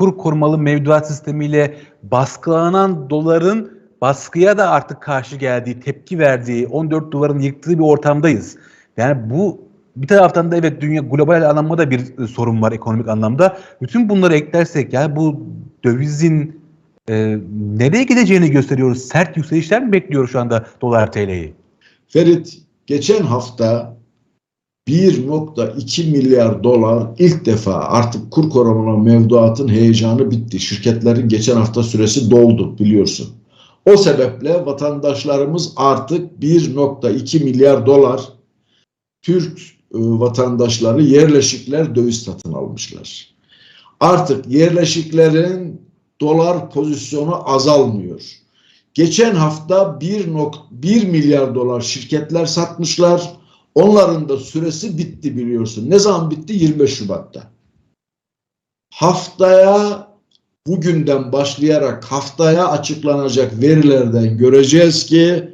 kur korumalı mevduat sistemiyle baskılanan doların baskıya da artık karşı geldiği, tepki verdiği, 14 doların yıktığı bir ortamdayız. Yani bu bir taraftan da evet dünya global anlamda da bir e, sorun var ekonomik anlamda. Bütün bunları eklersek yani bu dövizin e, nereye gideceğini gösteriyoruz. Sert yükselişler mi bekliyor şu anda dolar TL'yi? Ferit geçen hafta 1.2 milyar dolar ilk defa artık kur korumalı mevduatın heyecanı bitti. Şirketlerin geçen hafta süresi doldu biliyorsun. O sebeple vatandaşlarımız artık 1.2 milyar dolar Türk e, vatandaşları yerleşikler döviz satın almışlar. Artık yerleşiklerin dolar pozisyonu azalmıyor. Geçen hafta 1, milyar dolar şirketler satmışlar. Onların da süresi bitti biliyorsun. Ne zaman bitti? 25 Şubat'ta. Haftaya bugünden başlayarak haftaya açıklanacak verilerden göreceğiz ki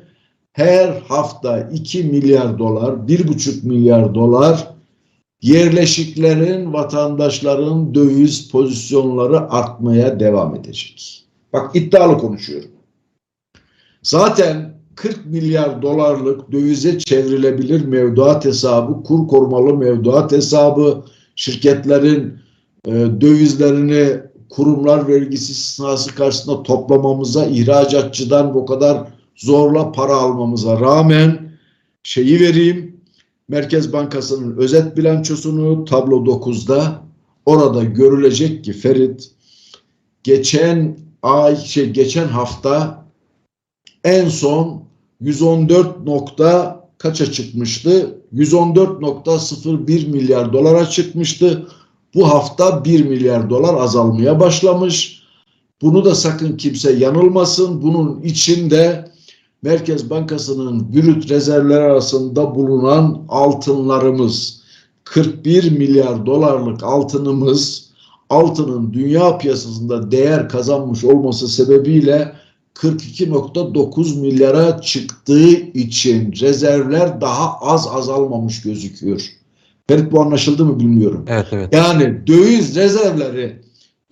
her hafta 2 milyar dolar, 1,5 milyar dolar yerleşiklerin, vatandaşların döviz pozisyonları artmaya devam edecek. Bak iddialı konuşuyorum. Zaten 40 milyar dolarlık dövize çevrilebilir mevduat hesabı, kur korumalı mevduat hesabı, şirketlerin e, dövizlerini kurumlar vergisi istisnası karşısında toplamamıza, ihracatçıdan bu kadar zorla para almamıza rağmen şeyi vereyim. Merkez Bankası'nın özet bilançosunu tablo 9'da orada görülecek ki Ferit geçen ay şey geçen hafta en son 114 nokta kaça çıkmıştı? 114.01 milyar dolara çıkmıştı. Bu hafta 1 milyar dolar azalmaya başlamış. Bunu da sakın kimse yanılmasın. Bunun içinde Merkez Bankası'nın brüt rezervler arasında bulunan altınlarımız 41 milyar dolarlık altınımız altının dünya piyasasında değer kazanmış olması sebebiyle 42.9 milyara çıktığı için rezervler daha az azalmamış gözüküyor. Ferit bu anlaşıldı mı bilmiyorum. Evet evet. Yani döviz rezervleri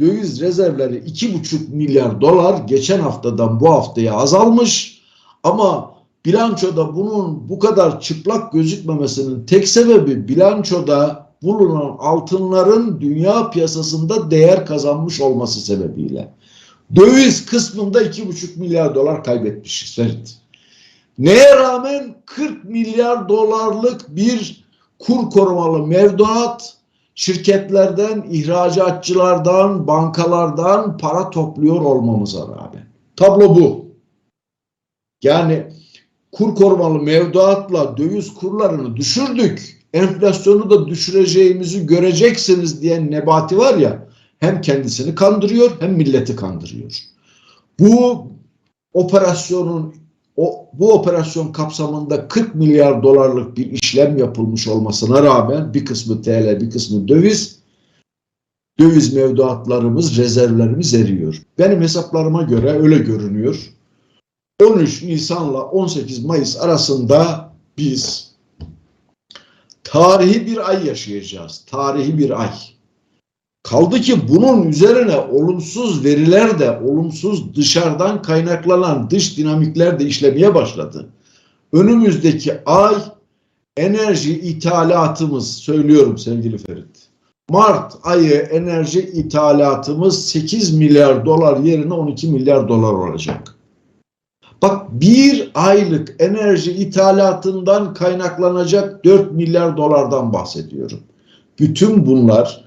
döviz rezervleri 2,5 milyar dolar geçen haftadan bu haftaya azalmış ama bilançoda bunun bu kadar çıplak gözükmemesinin tek sebebi bilançoda bulunan altınların dünya piyasasında değer kazanmış olması sebebiyle. Döviz kısmında 2,5 milyar dolar kaybetmişiz Ferit. Neye rağmen 40 milyar dolarlık bir kur korumalı mevduat şirketlerden, ihracatçılardan, bankalardan para topluyor olmamıza rağmen. Tablo bu. Yani kur korumalı mevduatla döviz kurlarını düşürdük. Enflasyonu da düşüreceğimizi göreceksiniz diyen Nebati var ya hem kendisini kandırıyor hem milleti kandırıyor. Bu operasyonun o, bu operasyon kapsamında 40 milyar dolarlık bir işlem yapılmış olmasına rağmen bir kısmı TL bir kısmı döviz döviz mevduatlarımız rezervlerimiz eriyor. Benim hesaplarıma göre öyle görünüyor. 13 Nisan'la 18 Mayıs arasında biz tarihi bir ay yaşayacağız. Tarihi bir ay. Kaldı ki bunun üzerine olumsuz veriler de, olumsuz dışarıdan kaynaklanan dış dinamikler de işlemeye başladı. Önümüzdeki ay enerji ithalatımız, söylüyorum sevgili Ferit. Mart ayı enerji ithalatımız 8 milyar dolar yerine 12 milyar dolar olacak. Bak bir aylık enerji ithalatından kaynaklanacak 4 milyar dolardan bahsediyorum. Bütün bunlar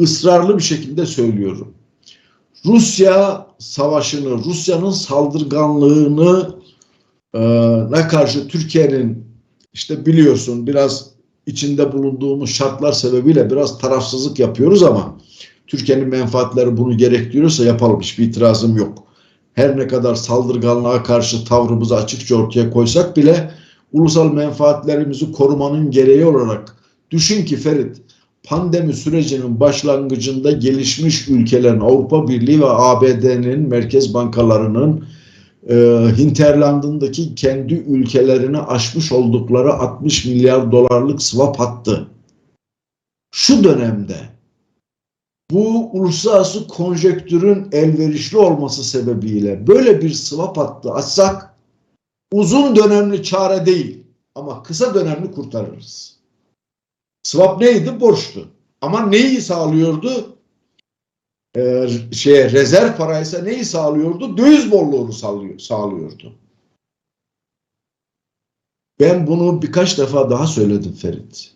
ısrarlı bir şekilde söylüyorum. Rusya savaşını, Rusya'nın saldırganlığını e, ne karşı Türkiye'nin işte biliyorsun biraz içinde bulunduğumuz şartlar sebebiyle biraz tarafsızlık yapıyoruz ama Türkiye'nin menfaatleri bunu gerektiriyorsa yapalım. Hiçbir itirazım yok. Her ne kadar saldırganlığa karşı tavrımızı açıkça ortaya koysak bile ulusal menfaatlerimizi korumanın gereği olarak düşün ki Ferit pandemi sürecinin başlangıcında gelişmiş ülkelerin Avrupa Birliği ve ABD'nin merkez bankalarının e, hinterlandındaki kendi ülkelerini aşmış oldukları 60 milyar dolarlık swap hattı. Şu dönemde bu uluslararası konjektürün elverişli olması sebebiyle böyle bir swap hattı açsak uzun dönemli çare değil ama kısa dönemli kurtarırız. Swap neydi? Borçtu. Ama neyi sağlıyordu? Ee, şeye rezerv paraysa neyi sağlıyordu? Döviz bolluğunu sağlıyor, sağlıyordu. Ben bunu birkaç defa daha söyledim Ferit.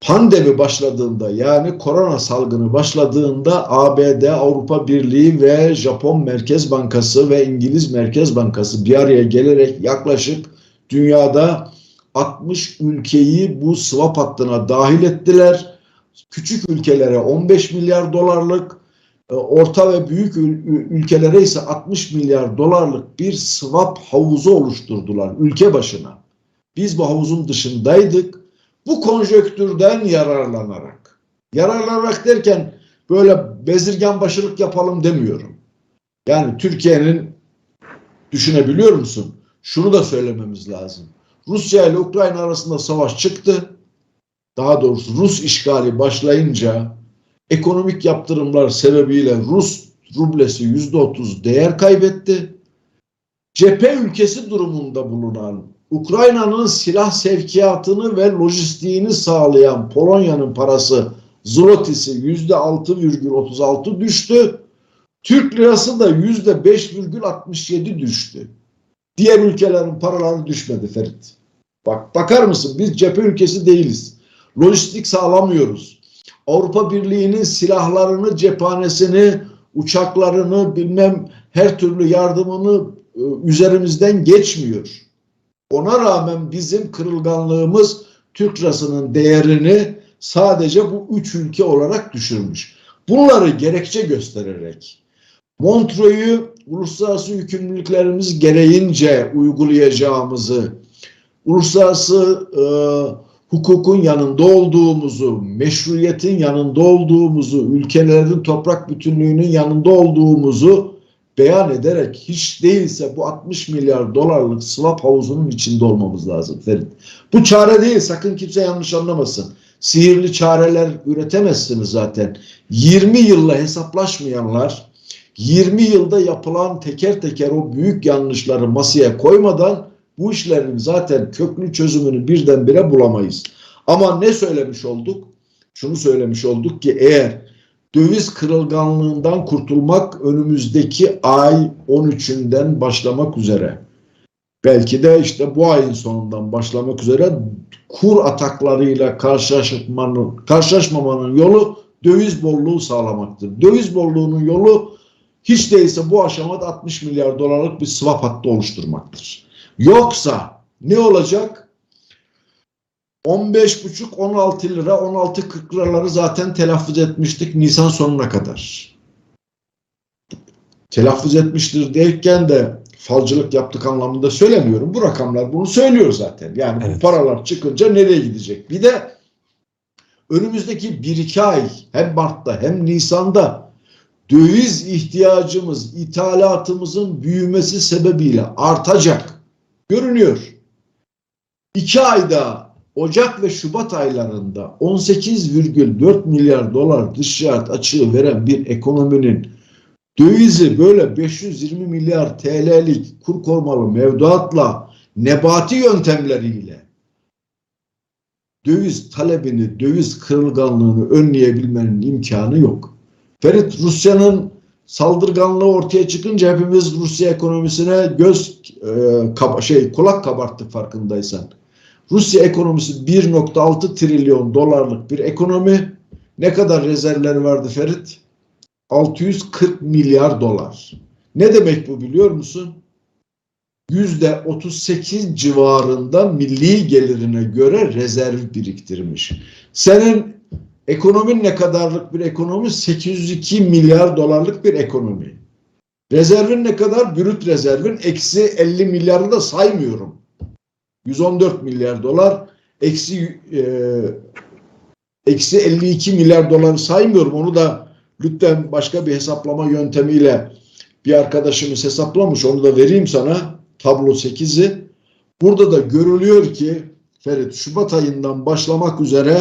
Pandemi başladığında yani korona salgını başladığında ABD, Avrupa Birliği ve Japon Merkez Bankası ve İngiliz Merkez Bankası bir araya gelerek yaklaşık dünyada 60 ülkeyi bu swap hattına dahil ettiler. Küçük ülkelere 15 milyar dolarlık, e, orta ve büyük ül- ülkelere ise 60 milyar dolarlık bir swap havuzu oluşturdular ülke başına. Biz bu havuzun dışındaydık. Bu konjöktürden yararlanarak, yararlanarak derken böyle bezirgan başılık yapalım demiyorum. Yani Türkiye'nin düşünebiliyor musun? Şunu da söylememiz lazım. Rusya ile Ukrayna arasında savaş çıktı. Daha doğrusu Rus işgali başlayınca ekonomik yaptırımlar sebebiyle Rus rublesi yüzde otuz değer kaybetti. Cephe ülkesi durumunda bulunan Ukrayna'nın silah sevkiyatını ve lojistiğini sağlayan Polonya'nın parası zlotisi yüzde 6,36 düştü. Türk lirası da yüzde 5,67 düştü. Diğer ülkelerin paraları düşmedi Ferit. Bak bakar mısın biz cephe ülkesi değiliz. Lojistik sağlamıyoruz. Avrupa Birliği'nin silahlarını, cephanesini, uçaklarını, bilmem her türlü yardımını e, üzerimizden geçmiyor. Ona rağmen bizim kırılganlığımız Türk lirasının değerini sadece bu üç ülke olarak düşürmüş. Bunları gerekçe göstererek Montreux'u uluslararası yükümlülüklerimiz gereğince uygulayacağımızı, uluslararası e, hukukun yanında olduğumuzu, meşruiyetin yanında olduğumuzu, ülkelerin toprak bütünlüğünün yanında olduğumuzu beyan ederek hiç değilse bu 60 milyar dolarlık swap havuzunun içinde olmamız lazım Ferit. Bu çare değil sakın kimse yanlış anlamasın. Sihirli çareler üretemezsiniz zaten. 20 yılla hesaplaşmayanlar 20 yılda yapılan teker teker o büyük yanlışları masaya koymadan bu işlerin zaten köklü çözümünü birdenbire bulamayız. Ama ne söylemiş olduk? Şunu söylemiş olduk ki eğer döviz kırılganlığından kurtulmak önümüzdeki ay 13'ünden başlamak üzere. Belki de işte bu ayın sonundan başlamak üzere kur ataklarıyla karşılaşmanın, karşılaşmamanın yolu döviz bolluğu sağlamaktır. Döviz bolluğunun yolu hiç değilse bu aşamada 60 milyar dolarlık bir swap hattı oluşturmaktır. Yoksa ne olacak? 15,5-16 lira, 16-40 liraları zaten telaffuz etmiştik Nisan sonuna kadar. Telaffuz etmiştir derken de falcılık yaptık anlamında söylemiyorum. Bu rakamlar bunu söylüyor zaten. Yani Evet. bu paralar çıkınca nereye gidecek? Bir de önümüzdeki 1-2 ay hem Mart'ta hem Nisan'da döviz ihtiyacımız, ithalatımızın büyümesi sebebiyle artacak. Görünüyor. 2 ayda Ocak ve Şubat aylarında 18,4 milyar dolar dış ticaret açığı veren bir ekonominin dövizi böyle 520 milyar TL'lik kur korumalı mevduatla nebati yöntemleriyle döviz talebini, döviz kırılganlığını önleyebilmenin imkanı yok. Ferit Rusya'nın saldırganlığı ortaya çıkınca hepimiz Rusya ekonomisine göz e, kaba- şey kulak kabarttık farkındaysan. Rusya ekonomisi 1.6 trilyon dolarlık bir ekonomi. Ne kadar rezervleri vardı Ferit? 640 milyar dolar. Ne demek bu biliyor musun? Yüzde 38 civarında milli gelirine göre rezerv biriktirmiş. Senin ekonomin ne kadarlık bir ekonomi? 802 milyar dolarlık bir ekonomi. Rezervin ne kadar? Brüt rezervin eksi 50 milyarı da saymıyorum. 114 milyar dolar eksi e, eksi 52 milyar doları saymıyorum. Onu da lütfen başka bir hesaplama yöntemiyle bir arkadaşımız hesaplamış. Onu da vereyim sana. Tablo 8'i. Burada da görülüyor ki Ferit Şubat ayından başlamak üzere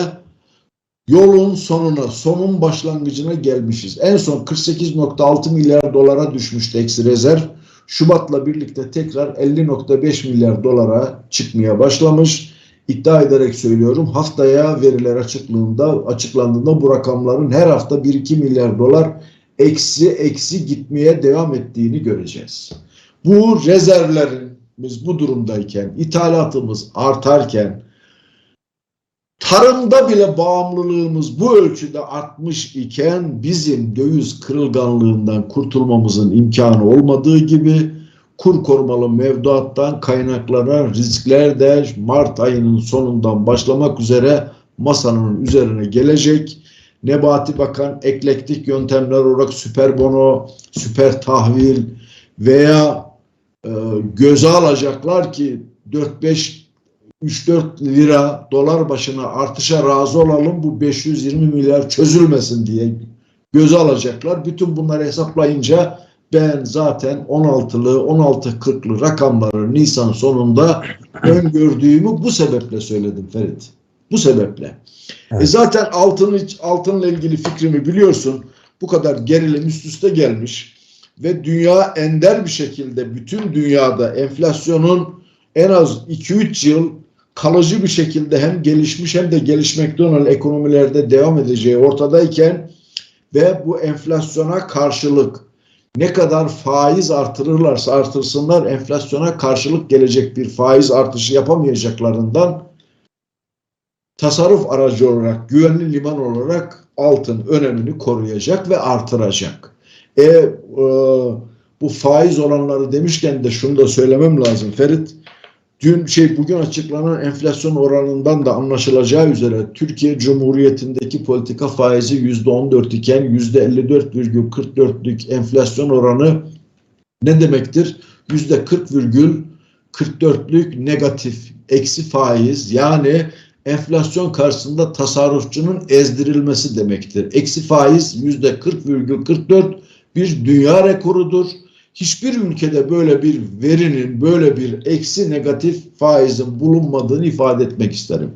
yolun sonuna, sonun başlangıcına gelmişiz. En son 48.6 milyar dolara düşmüştü eksi rezerv. Şubat'la birlikte tekrar 50.5 milyar dolara çıkmaya başlamış. İddia ederek söylüyorum haftaya veriler açıklığında açıklandığında bu rakamların her hafta 1-2 milyar dolar eksi eksi gitmeye devam ettiğini göreceğiz. Bu rezervlerimiz bu durumdayken, ithalatımız artarken, tarımda bile bağımlılığımız bu ölçüde artmış iken bizim döviz kırılganlığından kurtulmamızın imkanı olmadığı gibi kur korumalı mevduattan kaynaklanan riskler de Mart ayının sonundan başlamak üzere masanın üzerine gelecek. Nebati Bakan eklektik yöntemler olarak süper bono, süper tahvil veya e, göze alacaklar ki 4-5 3-4 lira dolar başına artışa razı olalım bu 520 milyar çözülmesin diye göze alacaklar. Bütün bunları hesaplayınca ben zaten 16'lı 16-40'lı rakamları Nisan sonunda öngördüğümü bu sebeple söyledim Ferit. Bu sebeple. Evet. E zaten altın altınla ilgili fikrimi biliyorsun. Bu kadar gerilim üst üste gelmiş ve dünya ender bir şekilde bütün dünyada enflasyonun en az 2-3 yıl kalıcı bir şekilde hem gelişmiş hem de gelişmekte olan ekonomilerde devam edeceği ortadayken ve bu enflasyona karşılık ne kadar faiz artırırlarsa artırsınlar enflasyona karşılık gelecek bir faiz artışı yapamayacaklarından tasarruf aracı olarak, güvenli liman olarak altın önemini koruyacak ve artıracak. E, e, bu faiz oranları demişken de şunu da söylemem lazım Ferit. Dün şey bugün açıklanan enflasyon oranından da anlaşılacağı üzere Türkiye Cumhuriyeti'ndeki politika faizi %14 iken %54,44'lük enflasyon oranı ne demektir? %40,44'lük negatif eksi faiz yani enflasyon karşısında tasarrufçunun ezdirilmesi demektir. Eksi faiz %40,44 bir dünya rekorudur. Hiçbir ülkede böyle bir verinin, böyle bir eksi negatif faizin bulunmadığını ifade etmek isterim.